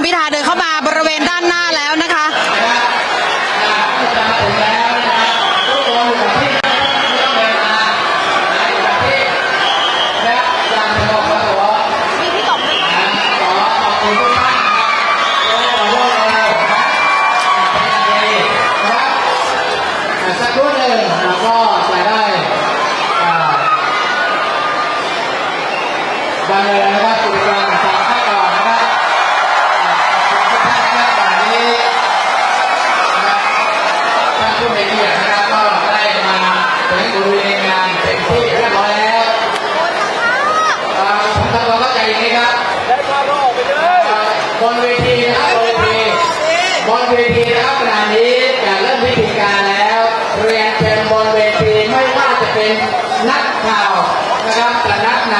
ณพิธาเดินเข้ามาบริเวณด้านหน้าแล้วนะคะได้ นเต็มที่เรียบร้อยแล้วผมทำความเข้าใจอย่างนี้ครับบนเวทีนะครับบนเวทีบนเวทีนะครับขณนี้จะเริ่มพิธีการแล้วเรียนเชิญบนเวทีไม่ว่าจะเป็นนักข่านะครับจะนักไหน